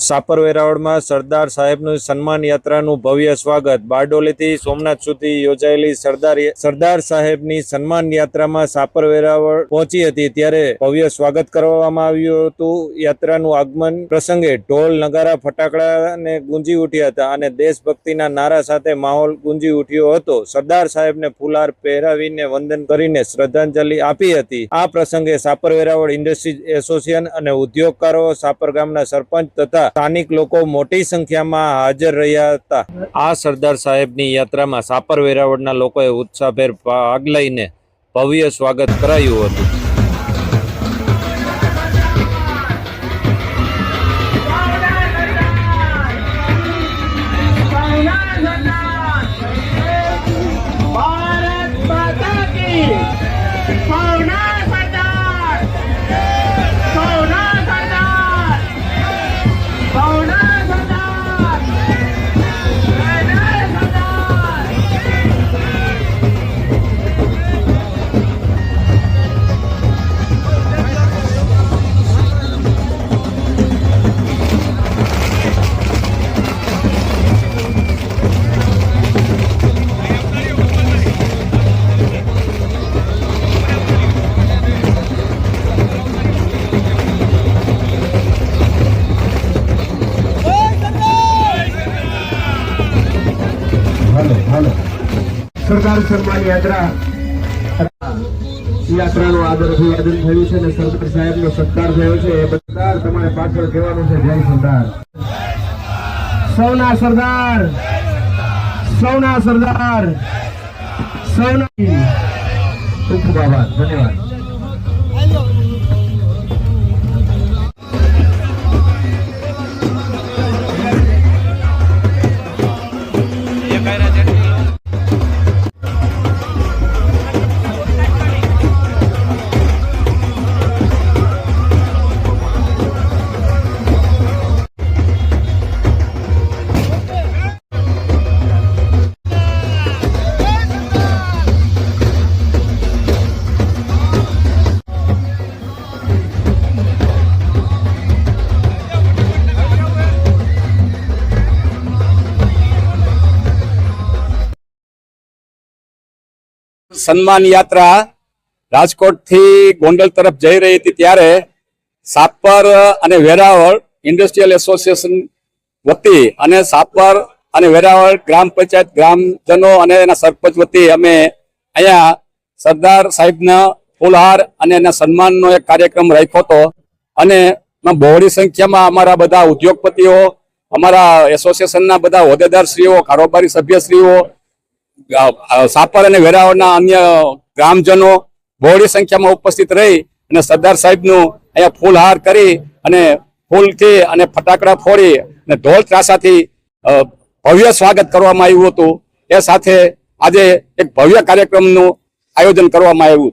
સાપર વેરાવળમાં સરદાર સાહેબનું સન્માન યાત્રાનું ભવ્ય સ્વાગત. બારડોલીથી સોમનાથ સુધી યોજાયેલી સરદાર સરદાર સાહેબની સન્માન યાત્રામાં સાપર વેરાવળ પહોંચી હતી. ત્યારે ભવ્ય સ્વાગત કરવામાં આવ્યું હતું. યાત્રાનું આગમન પ્રસંગે ઢોલ, નગારા ફટાકડા ને ગુંજી ઉઠ્યા હતા અને દેશભક્તિના નારા સાથે માહોલ ગુંજી ઉઠ્યો હતો. સરદાર સાહેબને ફુલાર પહેરાવીને વંદન કરીને શ્રદ્ધાંજલિ આપી હતી. આ પ્રસંગે સાપર વેરાવળ ઇન્ડસ્ટ્રીઝ એસોસિએશન અને ઉદ્યોગકારો, સાપર ગામના સરપંચ તથા સ્થાનિક લોકો મોટી સંખ્યામાં હાજર રહ્યા હતા. આ સરદાર સાહેબની યાત્રામાં સાપર વેરાવળના લોકોએ ઉત્સાહભેર ભાગ લઈને ભવ્ય સ્વાગત કરાયું હતું. સરદાર સન્માન યાત્રા. યાત્રાનું આદર અભિવાદન થયું છે અને સરદાર સાહેબ નો સત્કાર થયો છે. એ બધા તમારે પાછળ કહેવાનું છે, જય સરદાર. સૌના સરદાર સૌના સરદાર, સૌના. ખૂબ આભાર, ધન્યવાદ. સન્માન યાત્રા રાજકોટથી ગોંડલ તરફ જઈ રહી હતી ત્યારે સાપર અને વેરાવળ ઇન્ડસ્ટ્રીયલ એસોસિએશન વતી અને સાપર અને વેરાવળ ગ્રામ પંચાયત ગ્રામજનો અને એના સરપંચ વતી અમે અહીંયા સરદાર સાહેબના ફૂલહાર અને એના સન્માનનો એક કાર્યક્રમ રાખ્યો હતો. અને બહોળી સંખ્યામાં અમારા બધા ઉદ્યોગપતિઓ, અમારા એસોસિએશનના બધા હોદ્દેદારશ્રીઓ, કારોબારી સભ્યશ્રીઓ સાપર અને વેરાવળના અન્ય ગ્રામજનો બહોળી સંખ્યામાં ઉપસ્થિત રહી અને સરદાર સાહેબનું અહીંયા ફૂલહાર કરી અને ફૂલથી અને ફટાકડા ફોડી અને ઢોલ ત્રાસાથી ભવ્ય સ્વાગત કરવામાં આવ્યું હતું. એ સાથે આજે એક ભવ્ય કાર્યક્રમનું આયોજન કરવામાં આવ્યું